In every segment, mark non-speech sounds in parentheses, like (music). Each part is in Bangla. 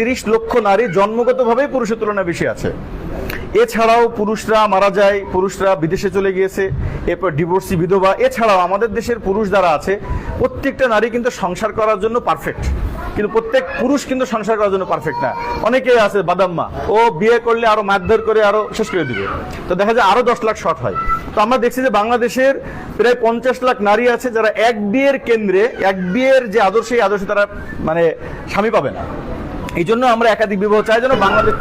তিরিশ লক্ষ নারী জন্মগতভাবেই পুরুষের তুলনায় বেশি আছে। এছাড়াও পুরুষরা মারা যায়, পুরুষরা বিদেশে চলে গিয়েছে, এরপর ডিভোর্সি বিধবা, এছাড়াও আমাদের দেশের পুরুষ যারা আছে, প্রত্যেকটা নারী কিন্তু সংসার করার জন্য পারফেক্ট কিন্তু প্রত্যেক পুরুষ কিন্তু সংসার করার জন্য পারফেক্ট না। অনেকে আছে বাদাম্মা ও বিয়ে করলে আরও মারধর করে আরও শেষ করে দিবে। তো দেখা যায় আরও দশ লাখ শর্ট হয়। তো আমরা দেখছি যে বাংলাদেশের প্রায় পঞ্চাশ লাখ নারী আছে যারা এক বিয়ের কেন্দ্রে, এক বিয়ের যে আদর্শ, এই আদর্শে তারা মানে স্বামী পাবে না। এই জন্য আমরা একাধিক বিবাহ চাই, যেন বাংলাদেশ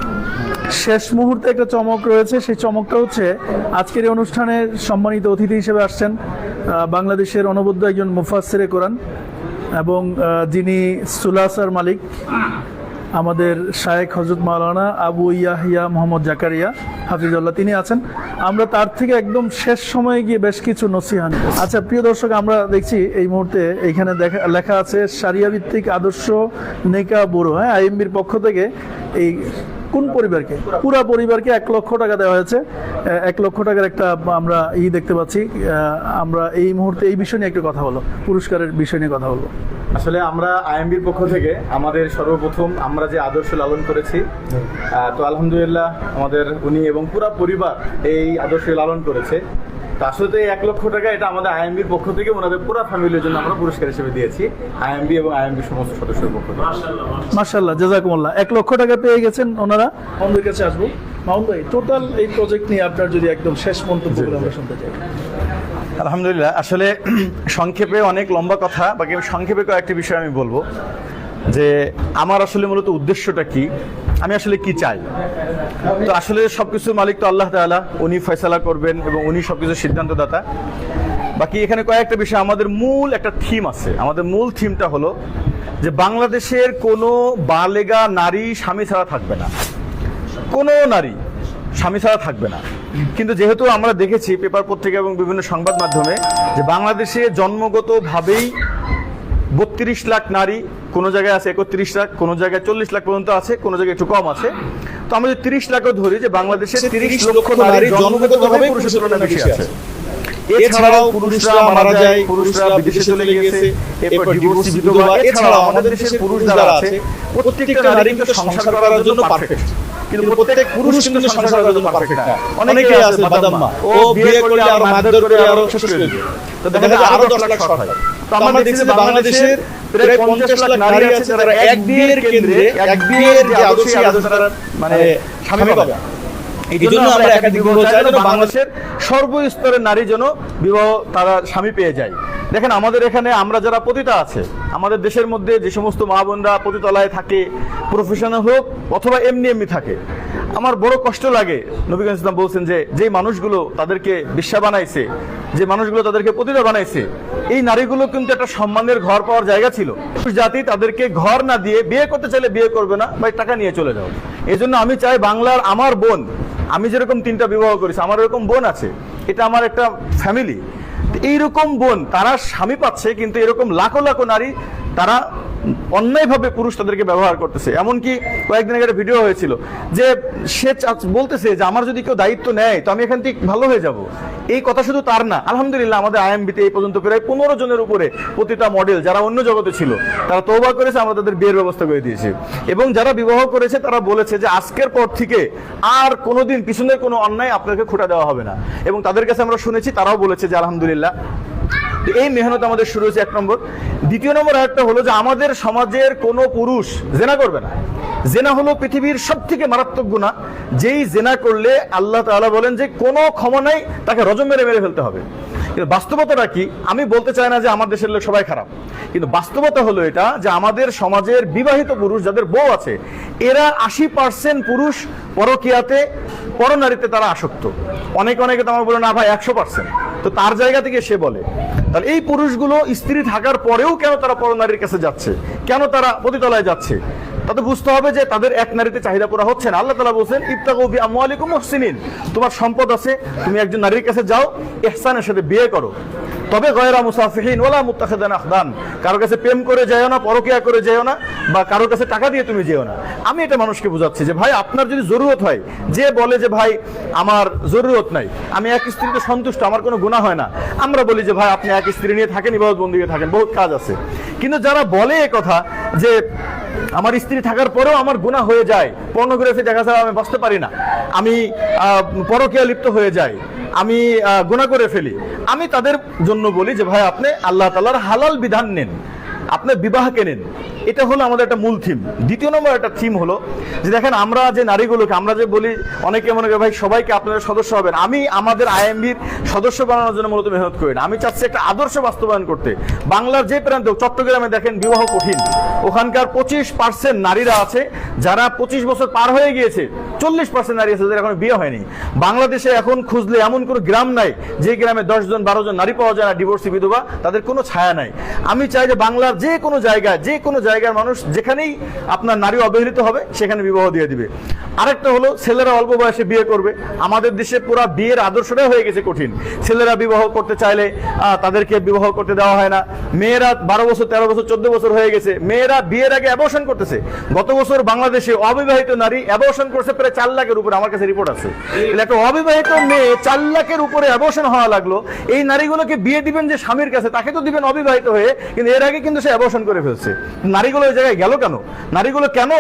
শেষ মুহূর্তে একটা চমক রয়েছে। সেই চমকটা হচ্ছে, আজকের এই অনুষ্ঠানের সম্মানিত অতিথি হিসেবে আসছেন বাংলাদেশের অনবদ্য একজন মুফাসের কোরআন এবং যিনি সুলাসার মালিক। আমাদের শায়েখ হজরত মাওলানা আবু ইয়াহিয়া মোহাম্মদ জাকারিয়া, হাফিজুল্লাহ, তিনি আছেন। আমরা তার থেকে একদম শেষ সময়ে গিয়ে বেশ কিছু নসিহান আচ্ছা প্রিয় দর্শক, আমরা দেখছি এই মুহূর্তে এইখানে দেখা, লেখা আছে সারিয়া ভিত্তিক আদর্শ নেকা বড়ো হ্যাঁ আইএমবির পক্ষ থেকে এই কোন পরিবারকে? পুরা পরিবারকে এক লক্ষ টাকা দেওয়া হয়েছে। এক লক্ষ টাকার একটা আমরা ই দেখতে পাচ্ছি। আমরা এই মুহূর্তে এই বিষয় নিয়ে একটু কথা বলো পুরস্কারের বিষয় নিয়ে কথা বলব। আসলে আমরা আইএমবির পক্ষ থেকে, আমাদের সর্বপ্রথম আমরা যে আদর্শ লালন করেছি তো আলহামদুলিল্লাহ আমাদের উনি এবং পুরা পরিবার এই আদর্শ লালন করেছে। তো আসলে তো এই এক লক্ষ টাকা এটা আমাদের আইএমবির পক্ষ থেকে ওনাদের পুরো ফ্যামিলির জন্য আমরা পুরস্কার হিসেবে দিয়েছি। আইএমবি এবং আইএমবি সমস্ত সদস্যের পক্ষ থেকে। মার্শাল্লাহ জাজাকুমুল্লাহ। এক লক্ষ টাকা পেয়ে গেছেন ওনারা। আমাদের কাছে আসব। মাউন্ট ভাই টোটাল এই প্রজেক্ট নিয়ে আপনার যদি একদম শেষ মন্তব্য করে আমরা শুনতে চাই। আলহামদুলিল্লাহ আসলে (clears throat) সংক্ষেপে অনেক লম্বা কথা বাকি আমি সংক্ষেপে কয়েকটি বিষয় আমি বলব। যে আমার আসলে মূলত উদ্দেশ্যটা কি আমি আসলে কি চাই? তো আসলে সবকিছুর মালিক তো আল্লাহ তাআলা। উনি ফয়সালা করবেন এবং উনি সবকিছুর সিদ্ধান্তদাতা। বাকি এখানে কয়েকটা বিষয়, আমাদের মূল একটা থিম আছে। আমাদের মূল থিমটা হলো যে বাংলাদেশের কোনো বালেগা নারী স্বামী ছাড়া থাকবে না। কোনো নারী স্বামী ছাড়া থাকবে না। কিন্তু যেহেতু আমরা দেখেছি পেপার পত্রিকা এবং বিভিন্ন সংবাদ মাধ্যমে যে বাংলাদেশে জন্মগতভাবেই বত্রিশ লাখ নারী কোনো জায়গায় আছে একত্রিশ লাখ, কোনো জায়গায় চল্লিশ লাখ পর্যন্ত আছে, কোনো জায়গায় একটু কম আছে। তো আমরা যদি তিরিশ লাখও ধরি যে বাংলাদেশে তিরিশ লক্ষ নারী জন্মগতভাবে পুরুষের তুলনায় বেশি আছে। এছাড়াও পুরুষরা মারা যায় পুরুষরা বিদেশে চলে গিয়েছে এরপর ডিভোর্সি বিধবা এছাড়াও আমাদের দেশের পুরুষ যারা আছে প্রত্যেকটা নারী কিন্তু সংসার করার জন্য পারফেক্ট কিন্তু প্রত্যেক পুরুষ কিন্তু সংসার করার জন্য পারফেক্ট না। অনেকে আছে বাদাম্মা ও বিয়ে করলে আরও মারধর করে আরও করে দিবে। তো দেখা যায় আরও দশ লাখ শর্ট হয়। তো আমরা দেখছি বাংলাদেশের প্রায় পঞ্চাশ লাখ নারী আছে যারা এক বিয়ের কেন্দ্রে এক বিয়ের যে আদর্শ আদর্শ মানে স্বামী পাবে। এই জন্য আমরা একাধিক চাই যেন বাংলাদেশের সর্বস্তরের নারী যেন বিবাহ তারা স্বামী পেয়ে যায়। দেখেন আমাদের এখানে আমরা যারা পতিতা আছে আমাদের দেশের মধ্যে যে সমস্ত মা বোনরা পতিতলায় থাকে প্রফেশনাল হোক অথবা এমনি এমনি থাকে আমার বড় কষ্ট লাগে নবীগঞ্জ ইসলাম বলছেন যে যে মানুষগুলো তাদেরকে বিশ্বা বানাইছে যে মানুষগুলো তাদেরকে পতিতা বানাইছে এই নারীগুলো কিন্তু একটা সম্মানের ঘর পাওয়ার জায়গা ছিল। জাতি তাদেরকে ঘর না দিয়ে বিয়ে করতে চাইলে বিয়ে করবে না বা টাকা নিয়ে চলে যাও। এই জন্য আমি চাই বাংলার আমার বোন, আমি যেরকম তিনটা বিবাহ করেছি, আমার এরকম বোন আছে, এটা আমার একটা ফ্যামিলি এইরকম বোন তারা স্বামী পাচ্ছে, কিন্তু এরকম লাখো লাখো নারী তারা অন্যায়ভাবে পুরুষ তাদেরকে ব্যবহার করতেছে। এমনকি কয়েকদিন আগে ভিডিও হয়েছিল যে সে বলতেছে যে, আমার যদি কেউ দায়িত্ব নেয়, তো আমি এখান থেকে ভালো হয়ে যাব। এই কথা শুধু তার না, আলহামদুলিল্লাহ আমাদের আইএমবিতে এই পর্যন্ত প্রায় পনেরো জনের উপরে প্রতিটা মডেল যারা অন্য জগতে ছিল, তারা তৌবা করেছে, আমরা তাদের বিয়ের ব্যবস্থা করে দিয়েছি। এবং যারা বিবাহ করেছে, তারা বলেছে যে, আজকের পর থেকে আর কোনোদিন পিছনের কোনো অন্যায় আপনাকে খোটা দেওয়া হবে না। এবং তাদের কাছে আমরা শুনেছি, তারাও বলেছে যে, আলহামদুলিল্লাহ এই মেহনত আমাদের শুরু হয়েছে এক নম্বর। দ্বিতীয় নম্বর আরেকটা হলো যে আমাদের সমাজের কোনো পুরুষ জেনা করবে না। জেনা হলো পৃথিবীর সব থেকে মারাত্মক গুণা যেই জেনা করলে আল্লাহ তাআলা বলেন যে কোনো ক্ষমা নাই, তাকে রজম মেরে মেরে ফেলতে হবে। কিন্তু বাস্তবতাটা কি? আমি বলতে চাই না যে আমার দেশের লোক সবাই খারাপ। কিন্তু বাস্তবতা হলো এটা যে আমাদের সমাজের বিবাহিত পুরুষ যাদের বউ আছে, এরা আশি পার্সেন্ট পুরুষ পরকিয়াতে, পরনারীতে তারা আসক্ত। অনেক অনেকে তো আমার বলে, না ভাই, একশো পার্সেন্ট তো তার জায়গা থেকে সে বলে। তাহলে এই পুরুষগুলো স্ত্রী থাকার পরেও কেন তারা পরনারীর কাছে যাচ্ছে? কেন তারা পতিতলায় যাচ্ছে? তাতে বুঝতে হবে যে তাদের এক নারীতে চাহিদা পুরা হচ্ছে না। আল্লাহ তালা বলছেন ইফতাকু আমালিকুম আমওয়ালিকুম তোমার সম্পদ আছে, তুমি একজন নারীর কাছে যাও, এহসানের সাথে বিয়ে করো। তবে গয়রা মুসাফিহিন ওলা মুত্তাখিদান আখদান। কারও কাছে প্রেম করে যেও না, পরকিয়া করে যেও না, বা কারও কাছে টাকা দিয়ে তুমি যেও না। আমি এটা মানুষকে বোঝাচ্ছি যে, ভাই, আপনার যদি জরুরত হয়, যে বলে যে, ভাই, আমার জরুরত নাই, আমি এক স্ত্রীতে সন্তুষ্ট, আমার কোনো গুণা হয় না। আমরা বলি যে, ভাই, আপনি এক স্ত্রী নিয়ে থাকেন ইবাদত বন্দিকে থাকেন, বহুত কাজ আছে। কিন্তু যারা বলে কথা যে আমার স্ত্রী থাকার পরেও আমার গুণা হয়ে যায়। পর্নোগ্রাফি দেখা ছাড়া আমি বাঁচতে পারি না। আমি পরকীয়া লিপ্ত হয়ে যাই। আমি গুণা করে ফেলি। আমি তাদের জন্য বলি যে, ভাই, আপনি আল্লাহ তালার হালাল বিধান নেন। আপনি বিবাহকে নেন। এটা হলো আমাদের একটা মূল থিম দ্বিতীয় নম্বর একটা থিম হলো যে দেখেন, আমরা যে নারীগুলোকে, আমরা যে বলি, অনেকে মনে করে, ভাই, সবাইকে আপনারা সদস্য হবেন। আমি আমাদের আইএমবির সদস্য বানানোর জন্য মূলত মেহনত করি না। আমি চাচ্ছি একটা আদর্শ বাস্তবায়ন করতে। বাংলার যে প্রান্তে, চট্টগ্রামে দেখেন, বিবাহ কঠিন। ওখানকার পঁচিশ পার্সেন্ট নারীরা আছে, যারা পঁচিশ বছর পার হয়ে গিয়েছে, চল্লিশ পার্সেন্ট নারী আছে, যাদের এখন বিয়ে হয়নি। বাংলাদেশে এখন খুঁজলে এমন কোনো গ্রাম নাই, যে গ্রামে দশ জন বারো জন নারী পাওয়া যায় না ডিভোর্সি বিধবা, তাদের কোনো ছায়া নাই। আমি চাই যে বাংলার যে কোনো জায়গায়, যে কোনো জায়গার মানুষ যেখানেই আপনার নারী অবহেলিত হবে সেখানে বিবাহ দিয়ে দিবে। আরেকটা হলো, ছেলেরা অল্প বয়সে বিয়ে করবে। আমাদের দেশে পুরো বিয়ের আদর্শটাই হয়ে গেছে কঠিন। ছেলেরা বিবাহ করতে চাইলে তাদেরকে বিবাহ করতে দেওয়া হয় না। মেয়েরা বারো বছর, তেরো বছর, চোদ্দ বছর হয়ে গেছে। মেয়েরা বিয়ের আগে অ্যাবর্শন করতেছে। গত বছর বাংলাদেশে অবিবাহিত নারী অ্যাবর্শন করছে প্রায় চার লাখের উপরে, আমার কাছে রিপোর্ট আছে। একটা অবিবাহিত মেয়ে চার লাখের উপরে অ্যাবর্শন হওয়া লাগল। এই নারীগুলোকে বিয়ে দিবেন যে স্বামীর কাছে, তাকে তো দিবেন অবিবাহিত হয়ে, কিন্তু এর আগে কিন্তু সে অ্যাবর্শন করে ফেলছে। নারীগুলো ওই জায়গায় গেল কেন? নারীগুলো কেন?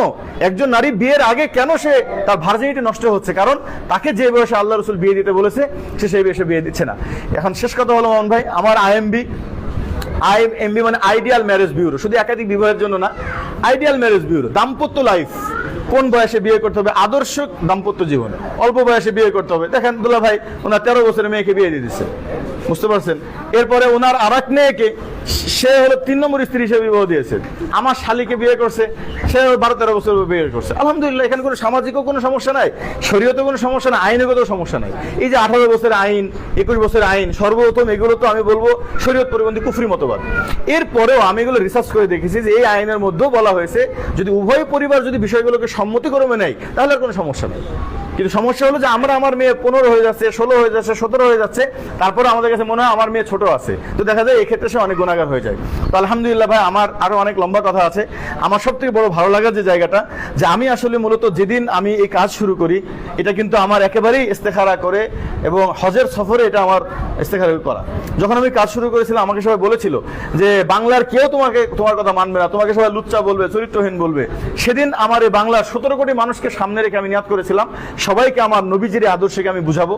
একজন নারী বিয়ের আগে কেন সে তার ভার্জিনিটি নষ্ট হচ্ছে, কারণ তাকে যে বয়সে আল্লাহ রসুল বিয়ে দিতে বলেছে, সে সেই বয়সে বিয়ে দিচ্ছে না। এখন শেষ কথা হলো, মোহন ভাই, আমার আইএমবি আইএমবি মানে আইডিয়াল ম্যারেজ ব্যুরো শুধু একাধিক বিবাহের জন্য না আইডিয়াল ম্যারেজ ব্যুরো দাম্পত্য লাইফ কোন বয়সে বিয়ে করতে হবে? আদর্শ দাম্পত্য জীবন, অল্প বয়সে বিয়ে করতে হবে। দেখেন, দুলা ভাই, ওনার তেরো বছরের মেয়েকে বিয়ে দিয়ে দিচ্ছে। বুঝতে পারছেন? এরপরে ওনার আর এক মেয়েকে সে হলো তিন নম্বর স্ত্রী হিসেবে বিবাহ দিয়েছে। আমার শালিকে বিয়ে করছে, সে বারো তেরো বছর বিয়ে করছে। আলহামদুলিল্লাহ, এখানে কোনো সামাজিকও কোনো সমস্যা নাই শরীয়তে কোনো সমস্যা নাই আইনগত সমস্যা নাই। এই যে আঠারো বছরের আইন, একুশ বছরের আইন, সর্বপ্রথম এগুলো তো আমি বলব শরীয়ত পরিবন্ধী কুফরি মতবাদ। এরপরেও আমি এগুলো রিসার্চ করে দেখেছি যে এই আইনের মধ্যেও বলা হয়েছে, যদি উভয় পরিবার যদি বিষয়গুলোকে সম্মতি সম্মতিক্রমে নেয়, তাহলে আর কোনো সমস্যা নেই। কিন্তু সমস্যা হলো যে আমরা আমার মেয়ে পনেরো হয়ে যাচ্ছে, ষোলো হয়ে যাচ্ছে, সতেরো হয়ে যাচ্ছে, তারপরে আমাদের কাছে মনে হয় আমার মেয়ে ছোট আছে। তো দেখা যায় এক্ষেত্রে সে অনেক গুণাগার হয়ে যায়। তো আলহামদুলিল্লাহ ভাই, আমার আরও অনেক লম্বা কথা আছে। আমার সব থেকে বড় ভালো লাগার যে জায়গাটা, যে আমি আসলে মূলত যেদিন আমি এই কাজ শুরু করি, এটা কিন্তু আমার একেবারেই ইস্তেখারা করে এবং হজের সফরে এটা আমার ইস্তেখারা করা। যখন আমি কাজ শুরু করেছিলাম, আমাকে সবাই বলেছিল যে, বাংলার কেউ তোমাকে, তোমার কথা মানবে না। তোমাকে সবাই লুচ্চা বলবে, চরিত্রহীন বলবে। সেদিন আমার এই বাংলার সতেরো কোটি মানুষকে সামনে রেখে আমি নিয়াত করেছিলাম। সবাইকে আমার নবীজির আদর্শকে আমি বুঝাবো।